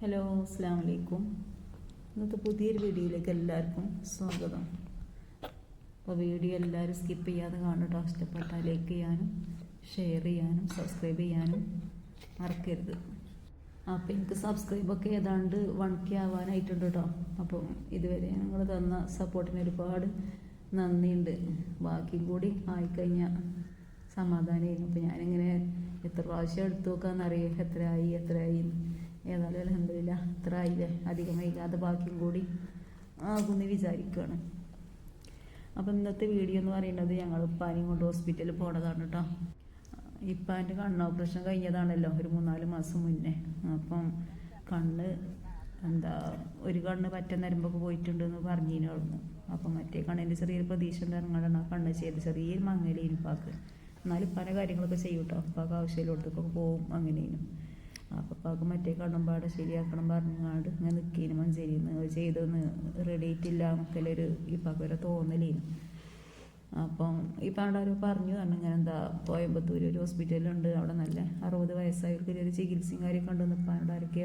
Hello അസ്സാം വലൈക്കും ഇന്നത്തെ പുതിയൊരു വീഡിയോയിലേക്ക് എല്ലാവർക്കും സ്വാഗതം. അപ്പോൾ വീഡിയോ എല്ലാവരും സ്കിപ്പ് ചെയ്യാതെ കാണട്ടോ ഇഷ്ടപ്പെട്ടാൽ ലൈക്ക് ചെയ്യാനും ഷെയർ ചെയ്യാനും സബ്സ്ക്രൈബ് ചെയ്യാനും മറക്കരുത്. അപ്പോൾ എനിക്ക് സബ്സ്ക്രൈബൊക്കെ ഏതാണ്ട് വൺ കെ ആവാനായിട്ടുണ്ട് കേട്ടോ അപ്പോൾ ഇതുവരെ നിങ്ങൾ തന്ന സപ്പോർട്ടിന് ഒരുപാട് നന്ദിയുണ്ട്. ബാക്കി കൂടി ആയിക്കഴിഞ്ഞാൽ സമാധാനമായിരുന്നു അപ്പോൾ ഞാനിങ്ങനെ എത്ര പ്രാവശ്യം എടുത്തു നോക്കാമെന്നറിയാം എത്രയായി എത്രയായി. ഏതായാലും അലഹമില്ല ഇത്ര ആയില്ലേ അധികം വൈകാതെ ബാക്കിയും കൂടി ആകുമെന്ന് വിചാരിക്കുകയാണ് അപ്പം ഇന്നത്തെ വീഡിയോ എന്ന് പറയുന്നത് ഞങ്ങൾ ഉപ്പാനെയും കൊണ്ട് ഹോസ്പിറ്റലിൽ പോണതാണ് കേട്ടോ ഇപ്പാന്റെ കണ്ണ് ഓപ്പറേഷൻ കഴിഞ്ഞതാണല്ലോ ഒരു മൂന്നാൽ മാസം മുന്നേ. അപ്പം കണ്ണ് എന്താ ഒരു കണ്ണ് പറ്റ നരമ്പൊക്കെ പോയിട്ടുണ്ടെന്ന് പറഞ്ഞിരുന്നു അപ്പം മറ്റേ കണ്ണിന്റെ ചെറിയൊരു പ്രതീക്ഷ ഉണ്ടായിരുന്നാണ് കണ്ണ് ചെയ്ത് ചെറിയ മങ്ങലേനും പാക്ക് എന്നാലും പല കാര്യങ്ങളൊക്കെ ചെയ്യും കേട്ടോ ആവശ്യമില്ല ആവശ്യമില്ലോടത്തൊക്കെ പോവും അങ്ങനെയും അപ്പം അപ്പാക്ക് മറ്റേ കണ്ണുമ്പാടെ ശരിയാക്കണം പറഞ്ഞാണ്ട് ഇങ്ങനെ നിൽക്കേനും മഞ്ചേരിന്ന് ചെയ്തൊന്ന് റെഡി ആയിട്ടില്ല എന്നൊക്കെ ഇപ്പാക്ക് വരെ തോന്നലേനും. അപ്പം അവിടെ ആരോ പറഞ്ഞു കാരണം ഇങ്ങനെ എന്താ കോയമ്പത്തൂർ ഒരു ഹോസ്പിറ്റലുണ്ട് അവിടെ നല്ല അറുപത് വയസ്സായവർക്ക് ഒരു ചികിത്സയും കാര്യമൊക്കെ ഉണ്ടെന്ന് ആരൊക്കെ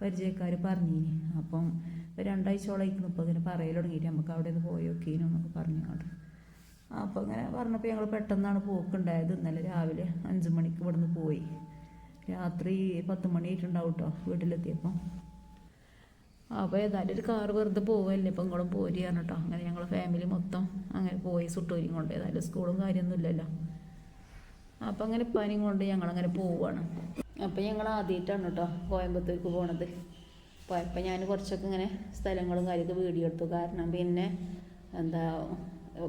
പരിചയക്കാർ പറഞ്ഞു അപ്പം രണ്ടാഴ്ചയോളായിരിക്കും ഇപ്പോൾ ഇങ്ങനെ പറയൽ തുടങ്ങിയിട്ട്. നമുക്ക് അവിടെ നിന്ന് പോയി നമുക്ക് എന്നൊക്കെ പറഞ്ഞാണ്ട് അപ്പോൾ അങ്ങനെ പറഞ്ഞപ്പോൾ ഞങ്ങൾ പെട്ടെന്നാണ് പോക്കുണ്ടായത് ഇന്നലെ രാവിലെ അഞ്ച് മണിക്ക് ഇവിടെ നിന്ന് പോയി. രാത്രി പത്ത് മണിയായിട്ടുണ്ടാവും കേട്ടോ വീട്ടിലെത്തിയപ്പോൾ അപ്പോൾ ഏതായാലും ഒരു കാറ് വെറുതെ പോവല്ലേ ഇപ്പം ഇങ്ങളും പോരുകയാണ് കേട്ടോ അങ്ങനെ ഞങ്ങൾ ഫാമിലി മൊത്തം അങ്ങനെ പോയി സുട്ടൂരിയും കൊണ്ട് ഏതായാലും സ്കൂളും കാര്യമൊന്നും ഇല്ലല്ലോ. അപ്പം അങ്ങനെ പനിയും കൊണ്ട് ഞങ്ങളങ്ങനെ പോവുകയാണ് അപ്പം ഞങ്ങൾ ആദ്യമായിട്ടാണ് കേട്ടോ കോയമ്പത്തൂർക്ക് പോണത്. പോയപ്പോൾ ഞാൻ കുറച്ചൊക്കെ ഇങ്ങനെ സ്ഥലങ്ങളും കാര്യമൊക്കെ വീഡിയോ എടുത്തു. കാരണം പിന്നെ എന്താ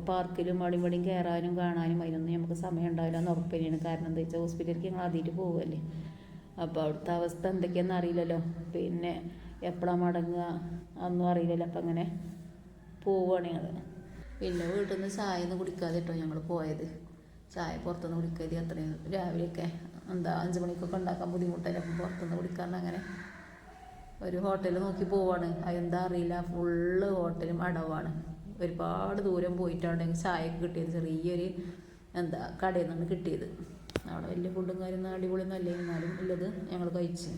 പാർക്കിലും ഇവിടെയും കയറാനും കാണാനും അതിനൊന്നും നമുക്ക് സമയം ഉണ്ടാവില്ല എന്ന് ഉറപ്പ് തന്നെയാണ് കാരണം എന്താ വെച്ചാൽ ഹോസ്പിറ്റലിലേക്ക് ഞങ്ങൾ ആദ്യമായിട്ട് പോവുമല്ലേ അപ്പോൾ അവിടുത്തെ അവസ്ഥ എന്തൊക്കെയാണെന്ന് അറിയില്ലല്ലോ. പിന്നെ എപ്പോഴാണ് മടങ്ങുക അതൊന്നും അറിയില്ലല്ലോ. അപ്പം അങ്ങനെ പോവുകയാണ് ഞങ്ങൾ പിന്നെ വീട്ടിൽ നിന്ന് ചായ ഒന്നും കുടിക്കാതെ കേട്ടോ ഞങ്ങൾ പോയത്. ചായ പുറത്തുനിന്ന് കുടിക്കരുത്. അത്രയും രാവിലെയൊക്കെ എന്താ അഞ്ച് മണിക്കൊക്കെ ഉണ്ടാക്കാൻ ബുദ്ധിമുട്ടല്ലേ. അപ്പം പുറത്തുനിന്ന് കുടിക്കാണ്ട് അങ്ങനെ ഒരു ഹോട്ടൽ നോക്കി പോവാണ്. അതെന്താ അറിയില്ല. ഫുള്ള് ഹോട്ടലും അടവാണ്. ഒരുപാട് ദൂരം പോയിട്ടാണ് ചായക്ക് കിട്ടിയത്. ചെറിയൊരു എന്താ കടയിൽ നിന്നാണ് കിട്ടിയത്. അവിടെ വലിയ ഫുഡും കാര്യം അടിപൊളിയൊന്നും അല്ലേ. എന്നാലും ഉള്ളത് ഞങ്ങൾ കഴിച്ച്.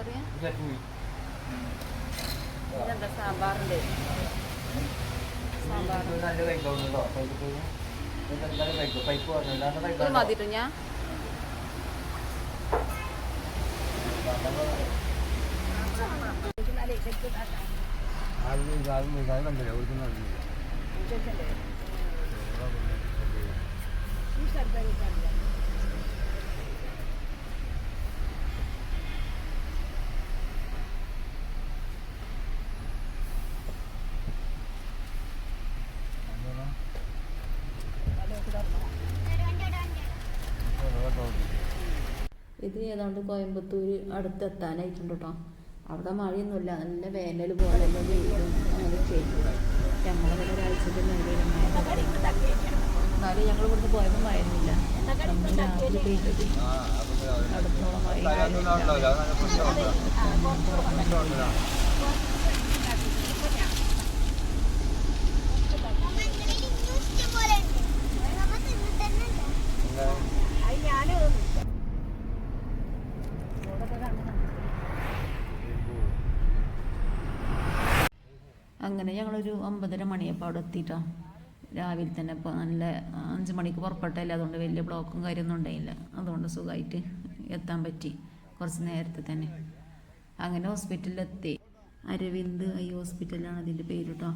അല്ല അറിയാം ഇതെന്താ സാമ്പാറുണ്ട് സാമ്പാർ ഇത് മതിട്ടോ ഞാൻ ഇത് ഏതാണ്ട് കോയമ്പത്തൂർ അടുത്തെത്താനായിട്ടുണ്ട് കേട്ടോ അവിടെ മഴയൊന്നുമില്ല. നല്ല വേനൽ പോലെ അങ്ങനെ ചെയ്തു ഞങ്ങളിവിടെ ഒരാഴ്ചക്ക് മേലെയും എന്നാലും ഞങ്ങൾ ഇവിടുന്ന് പോയപ്പോൾ മഴയൊന്നുമില്ല. അടുത്തോളം മഴ അങ്ങനെ ഞങ്ങളൊരു ഒമ്പതര മണിയപ്പോൾ അവിടെ എത്തിയിട്ടോ. രാവിലെ തന്നെ ഇപ്പോൾ നല്ല അഞ്ച് മണിക്ക് പുറപ്പെട്ടല്ലേ അതുകൊണ്ട് വലിയ ബ്ലോക്കും കാര്യമൊന്നും ഉണ്ടായില്ല. അതുകൊണ്ട് സുഖമായിട്ട് എത്താൻ പറ്റി കുറച്ച് നേരത്തെ തന്നെ. അങ്ങനെ ഹോസ്പിറ്റലിലെത്തി. അരവിന്ദ് ഐ ഹോസ്പിറ്റലാണ് അതിന്റെ പേര് കേട്ടോ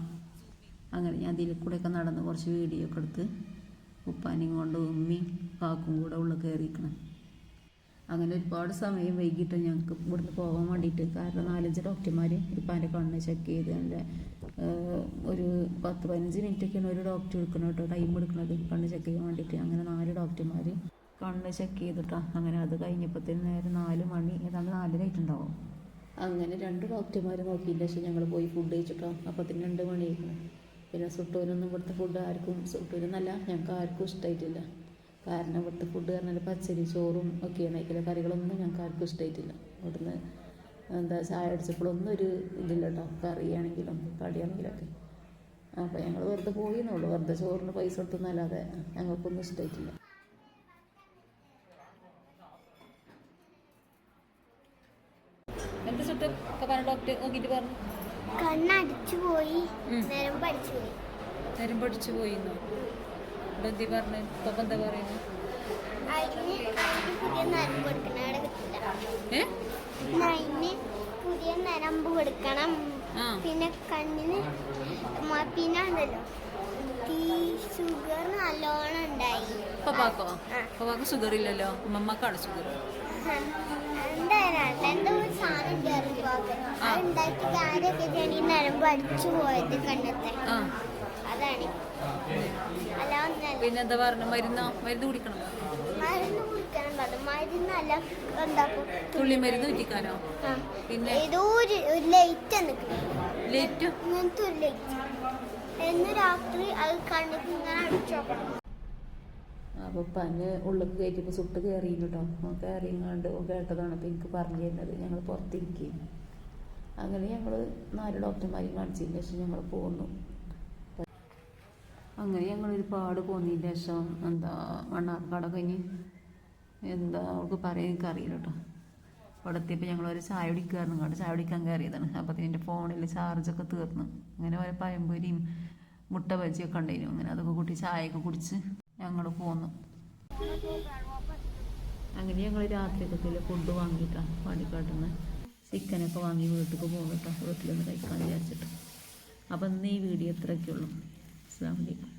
അങ്ങനെ ഞാൻ അതിൽ കൂടെയൊക്കെ നടന്ന് കുറച്ച് വീഡിയോ ഒക്കെ എടുത്ത് ഉപ്പാനും കൊണ്ട് ഉമ്മയും കാക്കും കൂടെ ഉള്ളിൽ കയറിയിരിക്കണം. അങ്ങനെ ഒരുപാട് സമയം വൈകിട്ട് ഞങ്ങൾക്ക് ഇവിടുന്ന് പോകാൻ വേണ്ടിയിട്ട് കാരണം നാലഞ്ച് ഡോക്ടർമാർ ഇപ്പം എന്റെ കണ്ണ് ചെക്ക് ചെയ്ത് എന്റെ ഒരു പത്ത് പതിനഞ്ച് മിനിറ്റൊക്കെയാണ് ഒരു ഡോക്ടർ എടുക്കണം കേട്ടോ. ടൈം എടുക്കണത്. കണ്ണ് ചെക്ക് ചെയ്യാൻ വേണ്ടിയിട്ട് അങ്ങനെ നാല് ഡോക്ടർമാർ കണ്ണ് ചെക്ക് ചെയ്തിട്ടാ. അങ്ങനെ അത് കഴിഞ്ഞപ്പോഴത്തേന് നേരെ നാല് മണി ഏതാണ്ട് നാലരായിട്ടുണ്ടാവും അങ്ങനെ രണ്ട് ഡോക്ടർമാർ നോക്കിയില്ല. പക്ഷേ ഞങ്ങൾ പോയി ഫുഡ് കഴിച്ചിട്ടോ. അപ്പത്തിന് രണ്ട് മണിയായിരുന്നു പിന്നെ സുട്ടൂരൊന്നും ഇവിടുത്തെ ഫുഡ് ആർക്കും സുട്ടൂരെന്നല്ല ഞങ്ങൾക്ക് ആർക്കും ഇഷ്ടമായിട്ടില്ല കാരണം ഇവിടുത്തെ ഫുഡ് പറഞ്ഞാൽ പച്ചരി ചോറും ഒക്കെയാണ്. അതിലെ കറികളൊന്നും ഞങ്ങൾക്ക് ആർക്കും ഇഷ്ടമായിട്ടില്ല ഇവിടുന്ന് എന്താ ചായ അടിച്ചപ്പോഴൊന്നും ഒരു ഇതില്ല കേട്ടോ കറിയാണെങ്കിലും കടിയാണെങ്കിലും ഒക്കെ. അപ്പോൾ ഞങ്ങൾ വെറുതെ പോയി എന്നുള്ളൂ വെറുതെ ചോറിന് പൈസ കൊടുത്തൊന്നല്ലാതെ ഞങ്ങൾക്കൊന്നും ഇഷ്ടമായിട്ടില്ല എന്താ ചുട്ട് പറഞ്ഞ ഡോക്ടർ നോക്കിയിട്ട് പറഞ്ഞു. കണ്ണടിച്ചു പോയി. ഉം. നേരം പഠിച്ചു പോയി. പോയിന്നോ? എന്തി പറഞ്ഞു? ഇപ്പൊ എന്താ പറയുന്നു? അതിന് അതിന് പുതിയ നരമ്പ് കൊടുക്കണം പിന്നെ കണ്ണിന് പിന്നെ ഉണ്ടല്ലോ ഷുഗർ നല്ലോണം ഉണ്ടായി. പപ്പാക്കോ. പപ്പാക്ക് ഷുഗർ ഇല്ലല്ലോ. അമ്മമ്മക്കാണ് ഷുഗർ ഉണ്ടാക്കി കാര്യമൊക്കെ നരമ്പ് അടിച്ചു പോയത് കണ്ണത്തെ അതാണ്. പിന്നെ എന്താ പറഞ്ഞു? മരുന്നോ? മരുന്ന് കുടിക്കണം? മരുന്ന് കുടിക്കണം. പറഞ്ഞു മരുന്നല്ല എന്താക്കും തുള്ളി മരുന്ന് കുറ്റിക്കാനോ പിന്നെ? ഏതോ ഒരു ലൈറ്റ് ലേറ്റ് ഇങ്ങനത്തെ ഒരു ലൈറ്റ് എന്ന് രാത്രി അത് കണ്ണിക്ക് ഇങ്ങനെ അടിച്ചു അപ്പോൾ കയറ്റിയപ്പോൾ സുട്ട് കയറിയും കേട്ടോ കയറിയങ്ങാണ്ട് കേട്ടതാണ്. അപ്പോൾ എനിക്ക് പറഞ്ഞു തരുന്നത്. ഞങ്ങൾ പുറത്തിരിക്കുകയും അങ്ങനെ ഞങ്ങൾ നാല് ഡോക്ടർമാരെയും കാണിച്ചതിന് ശേഷം ഞങ്ങൾ പോന്നു. അങ്ങനെ ഞങ്ങൾ ഒരുപാട് പോന്നതിന് ശേഷം എന്താ മണ്ണാർക്കാട് കഴിഞ്ഞ് എന്താ അവൾക്ക് പറയാൻ എനിക്ക് അറിയില്ല കേട്ടോ അവിടെ എത്തിയപ്പോൾ ഞങ്ങൾ ഒരു ചായ കുടിക്കായിരുന്നു കണ്ട് ചായ കുടിക്കാൻ കയറിയതാണ്. അപ്പോൾ എന്റെ ഫോണിൽ ചാർജൊക്കെ തീർന്നു. അങ്ങനെ ഒരു പഴംപൊരിയും മുട്ട ബജിയൊക്കെ ഉണ്ടായിരുന്നു. അങ്ങനെ അതൊക്കെ കൂട്ടി ചായയൊക്കെ കുടിച്ച് ഞങ്ങൾ പോന്നു. അങ്ങനെ ഞങ്ങൾ രാത്രിയൊക്കെ ഫുഡ് വാങ്ങിയിട്ടാണ് നിന്ന് ചിക്കനൊക്കെ വാങ്ങി വീട്ടിലേക്ക് പോകുന്നു കേട്ടോ വീട്ടിലൊന്ന് കഴിക്കാൻ വിചാരിച്ചിട്ട്. അപ്പം ഇന്ന് ഈ വീഡിയോ ഇത്രയൊക്കെയുള്ളൂ അസ്സാം വലൈക്കും